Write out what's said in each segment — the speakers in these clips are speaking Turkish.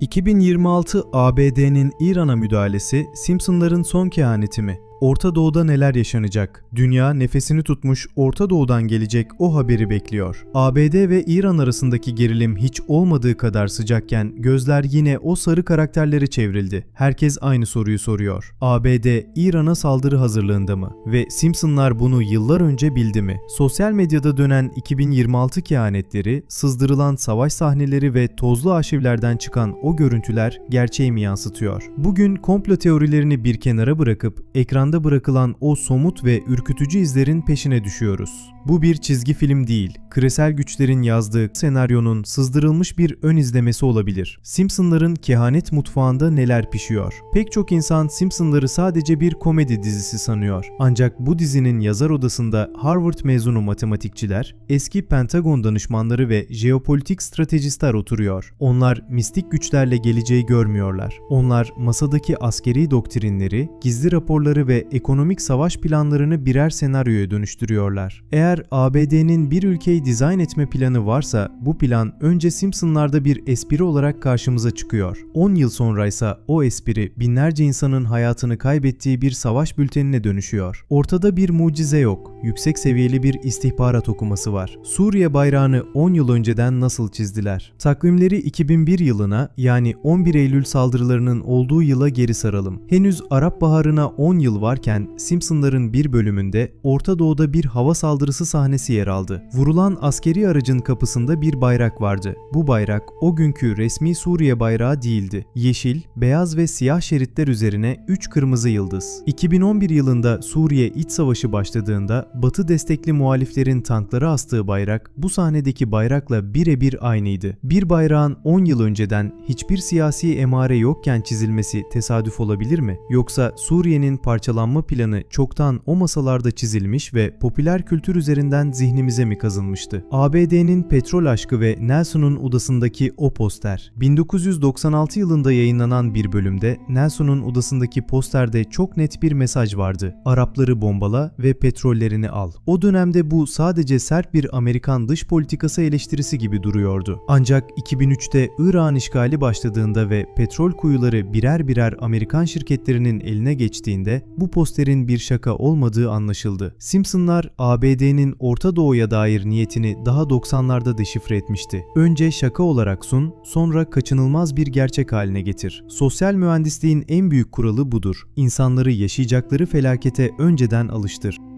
2026 ABD'nin İran'a müdahalesi Simpsonların son kehaneti mi? Orta Doğu'da neler yaşanacak? Dünya nefesini tutmuş Orta Doğu'dan gelecek o haberi bekliyor. ABD ve İran arasındaki gerilim hiç olmadığı kadar sıcakken gözler yine o sarı karakterlere çevrildi. Herkes aynı soruyu soruyor. ABD İran'a saldırı hazırlığında mı? Ve Simpsonlar bunu yıllar önce bildi mi? Sosyal medyada dönen 2026 kehanetleri, sızdırılan savaş sahneleri ve tozlu arşivlerden çıkan o görüntüler gerçeği mi yansıtıyor? Bugün komplo teorilerini bir kenara bırakıp ekranda bırakılan o somut ve ürkütücü izlerin peşine düşüyoruz. Bu bir çizgi film değil, küresel güçlerin yazdığı senaryonun sızdırılmış bir ön izlemesi olabilir. Simpsonların kehanet mutfağında neler pişiyor? Pek çok insan Simpsonları sadece bir komedi dizisi sanıyor. Ancak bu dizinin yazar odasında Harvard mezunu matematikçiler, eski Pentagon danışmanları ve jeopolitik stratejistler oturuyor. Onlar mistik güçlerle geleceği görmüyorlar. Onlar masadaki askeri doktrinleri, gizli raporları ve ekonomik savaş planlarını birer senaryoya dönüştürüyorlar. Eğer ABD'nin bir ülkeyi dizayn etme planı varsa bu plan önce Simpsonlarda bir espri olarak karşımıza çıkıyor. 10 yıl sonra ise o espri binlerce insanın hayatını kaybettiği bir savaş bültenine dönüşüyor. Ortada bir mucize yok. Yüksek seviyeli bir istihbarat okuması var. Suriye bayrağını 10 yıl önceden nasıl çizdiler? Takvimleri 2001 yılına yani 11 Eylül saldırılarının olduğu yıla geri saralım. Henüz Arap Baharı'na 10 yıl varken Simpsonların bir bölümünde Orta Doğu'da bir hava saldırısı sahnesi yer aldı. Vurulan askeri aracın kapısında bir bayrak vardı. Bu bayrak o günkü resmi Suriye bayrağı değildi. Yeşil, beyaz ve siyah şeritler üzerine 3 kırmızı yıldız. 2011 yılında Suriye iç savaşı başladığında Batı destekli muhaliflerin tanklara astığı bayrak bu sahnedeki bayrakla birebir aynıydı. Bir bayrağın 10 yıl önceden hiçbir siyasi emare yokken çizilmesi tesadüf olabilir mi? Yoksa Suriye'nin parçalanma planı çoktan o masalarda çizilmiş ve popüler kültür üzerinden zihnimize mi kazınmıştı? ABD'nin petrol aşkı ve Nelson'un odasındaki o poster. 1996 yılında yayınlanan bir bölümde Nelson'un odasındaki posterde çok net bir mesaj vardı. Arapları bombala ve petrollerini al. O dönemde bu sadece sert bir Amerikan dış politikası eleştirisi gibi duruyordu. Ancak 2003'te İran işgali başladığında ve petrol kuyuları birer birer Amerikan şirketlerinin eline geçtiğinde bu posterin bir şaka olmadığı anlaşıldı. Simpsonlar ABD'nin Orta Doğu'ya dair niyetini daha 90'larda deşifre etmişti. Önce şaka olarak sun, sonra kaçınılmaz bir gerçek haline getir. Sosyal mühendisliğin en büyük kuralı budur. İnsanları yaşayacakları felakete önceden alıştır.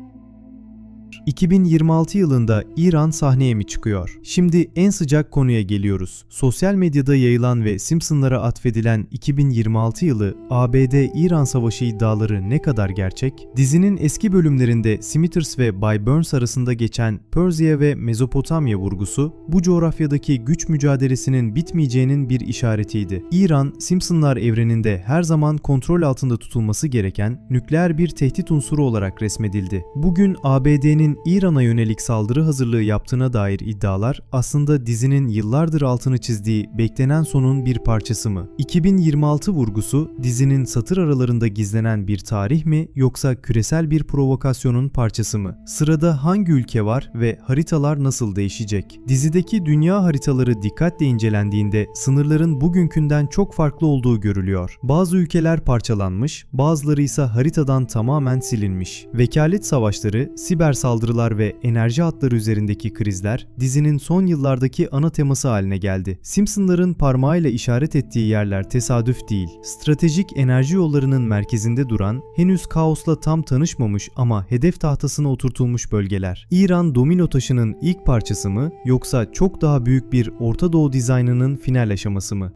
2026 yılında İran sahneye mi çıkıyor? Şimdi en sıcak konuya geliyoruz. Sosyal medyada yayılan ve Simpsonlara atfedilen 2026 yılı ABD-İran savaşı iddiaları ne kadar gerçek? Dizinin eski bölümlerinde Smithers ve Bay Burns arasında geçen Persia ve Mezopotamya vurgusu bu coğrafyadaki güç mücadelesinin bitmeyeceğinin bir işaretiydi. İran, Simpsonlar evreninde her zaman kontrol altında tutulması gereken nükleer bir tehdit unsuru olarak resmedildi. Bugün ABD'nin İran'a yönelik saldırı hazırlığı yaptığına dair iddialar aslında dizinin yıllardır altını çizdiği beklenen sonun bir parçası mı? 2026 vurgusu dizinin satır aralarında gizlenen bir tarih mi yoksa küresel bir provokasyonun parçası mı? Sırada hangi ülke var ve haritalar nasıl değişecek? Dizideki dünya haritaları dikkatle incelendiğinde sınırların bugünkünden çok farklı olduğu görülüyor. Bazı ülkeler parçalanmış, bazıları ise haritadan tamamen silinmiş. Vekalet savaşları, siber saldırılar ve enerji hatları üzerindeki krizler dizinin son yıllardaki ana teması haline geldi. Simpsonların parmağıyla işaret ettiği yerler tesadüf değil. Stratejik enerji yollarının merkezinde duran, henüz kaosla tam tanışmamış ama hedef tahtasına oturtulmuş bölgeler. İran domino taşının ilk parçası mı yoksa çok daha büyük bir Orta Doğu dizaynının final aşaması mı?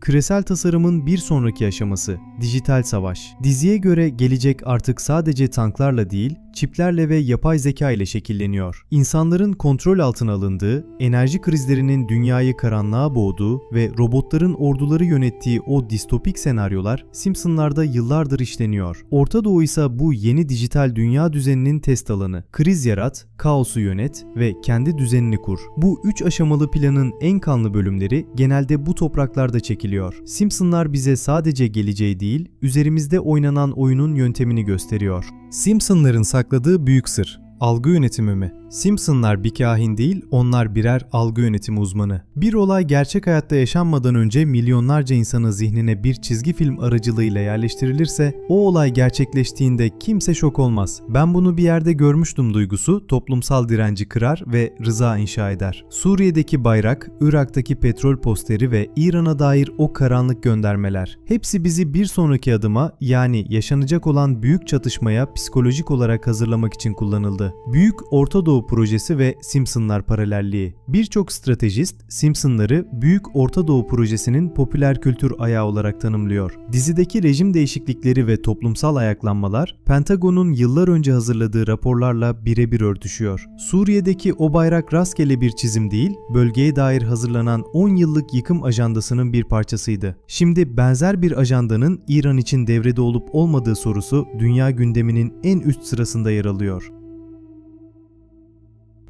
Küresel tasarımın bir sonraki aşaması, dijital savaş. Diziye göre gelecek artık sadece tanklarla değil, çiplerle ve yapay zeka ile şekilleniyor. İnsanların kontrol altına alındığı, enerji krizlerinin dünyayı karanlığa boğduğu ve robotların orduları yönettiği o distopik senaryolar Simpsonlarda yıllardır işleniyor. Orta Doğu ise bu yeni dijital dünya düzeninin test alanı. Kriz yarat, kaosu yönet ve kendi düzenini kur. Bu üç aşamalı planın en kanlı bölümleri genelde bu topraklarda çekiliyor. Simpsonlar bize sadece geleceği değil, üzerimizde oynanan oyunun yöntemini gösteriyor. Simpsonların sakladığı büyük sır, algı yönetimi mi? Simpsonlar bir kahin değil, onlar birer algı yönetimi uzmanı. Bir olay gerçek hayatta yaşanmadan önce milyonlarca insanın zihnine bir çizgi film aracılığıyla yerleştirilirse, o olay gerçekleştiğinde kimse şok olmaz. Ben bunu bir yerde görmüştüm duygusu toplumsal direnci kırar ve rıza inşa eder. Suriye'deki bayrak, Irak'taki petrol posteri ve İran'a dair o karanlık göndermeler. Hepsi bizi bir sonraki adıma yani yaşanacak olan büyük çatışmaya psikolojik olarak hazırlamak için kullanıldı. Büyük Orta Doğu projesi ve Simpsonlar paralelliği. Birçok stratejist Simpsonları Büyük Orta Doğu projesinin popüler kültür ayağı olarak tanımlıyor. Dizideki rejim değişiklikleri ve toplumsal ayaklanmalar Pentagon'un yıllar önce hazırladığı raporlarla birebir örtüşüyor. Suriye'deki o bayrak rastgele bir çizim değil, bölgeye dair hazırlanan 10 yıllık yıkım ajandasının bir parçasıydı. Şimdi benzer bir ajandanın İran için devrede olup olmadığı sorusu dünya gündeminin en üst sırasında yer alıyor.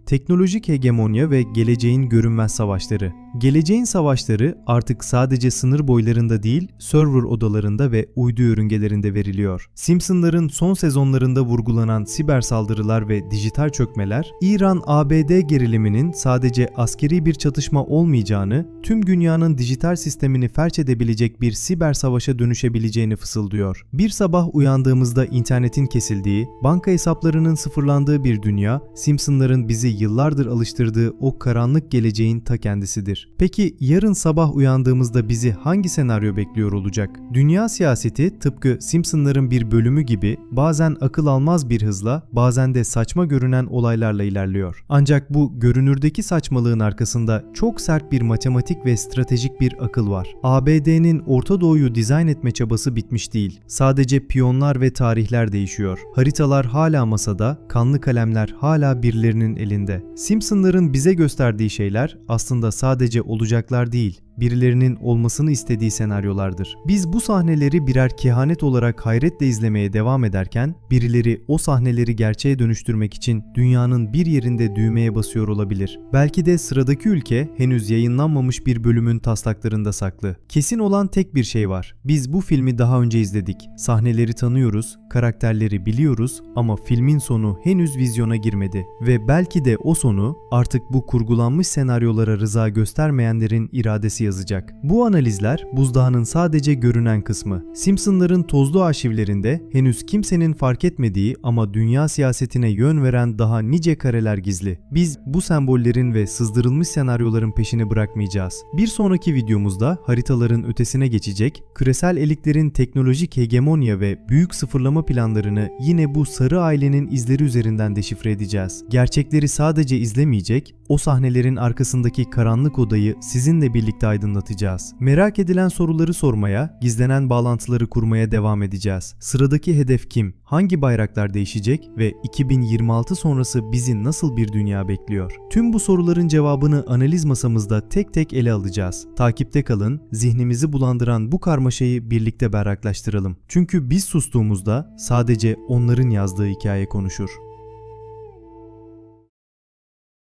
Teknolojik hegemonya ve geleceğin görünmez savaşları. Geleceğin savaşları artık sadece sınır boylarında değil, server odalarında ve uydu yörüngelerinde veriliyor. Simpsonların son sezonlarında vurgulanan siber saldırılar ve dijital çökmeler, İran-ABD geriliminin sadece askeri bir çatışma olmayacağını, tüm dünyanın dijital sistemini felç edebilecek bir siber savaşa dönüşebileceğini fısıldıyor. Bir sabah uyandığımızda internetin kesildiği, banka hesaplarının sıfırlandığı bir dünya, Simpsonların bizi yıllardır alıştırdığı o karanlık geleceğin ta kendisidir. Peki yarın sabah uyandığımızda bizi hangi senaryo bekliyor olacak? Dünya siyaseti tıpkı Simpsonların bir bölümü gibi bazen akıl almaz bir hızla, bazen de saçma görünen olaylarla ilerliyor. Ancak bu görünürdeki saçmalığın arkasında çok sert bir matematik ve stratejik bir akıl var. ABD'nin Orta Doğu'yu dizayn etme çabası bitmiş değil. Sadece piyonlar ve tarihler değişiyor. Haritalar hala masada, kanlı kalemler hala birilerinin elinde. Simpsonların bize gösterdiği şeyler aslında sadece olacaklar değil, birilerinin olmasını istediği senaryolardır. Biz bu sahneleri birer kehanet olarak hayretle izlemeye devam ederken birileri o sahneleri gerçeğe dönüştürmek için dünyanın bir yerinde düğmeye basıyor olabilir. Belki de sıradaki ülke henüz yayınlanmamış bir bölümün taslaklarında saklı. Kesin olan tek bir şey var. Biz bu filmi daha önce izledik. Sahneleri tanıyoruz, karakterleri biliyoruz ama filmin sonu henüz vizyona girmedi ve belki de o sonu artık bu kurgulanmış senaryolara rıza göstermeyenlerin iradesi yazacak. Bu analizler buzdağının sadece görünen kısmı. Simpsonların tozlu arşivlerinde henüz kimsenin fark etmediği ama dünya siyasetine yön veren daha nice kareler gizli. Biz bu sembollerin ve sızdırılmış senaryoların peşini bırakmayacağız. Bir sonraki videomuzda haritaların ötesine geçecek, küresel eliklerin teknolojik hegemonya ve büyük sıfırlama planlarını yine bu sarı ailenin izleri üzerinden deşifre edeceğiz. Gerçekleri sadece izlemeyecek, o sahnelerin arkasındaki karanlık odayı sizinle birlikte aydınlatacağız. Merak edilen soruları sormaya, gizlenen bağlantıları kurmaya devam edeceğiz. Sıradaki hedef kim? Hangi bayraklar değişecek ve 2026 sonrası bizi nasıl bir dünya bekliyor? Tüm bu soruların cevabını analiz masamızda tek tek ele alacağız. Takipte kalın, zihnimizi bulandıran bu karmaşayı birlikte berraklaştıralım. Çünkü biz sustuğumuzda sadece onların yazdığı hikaye konuşur.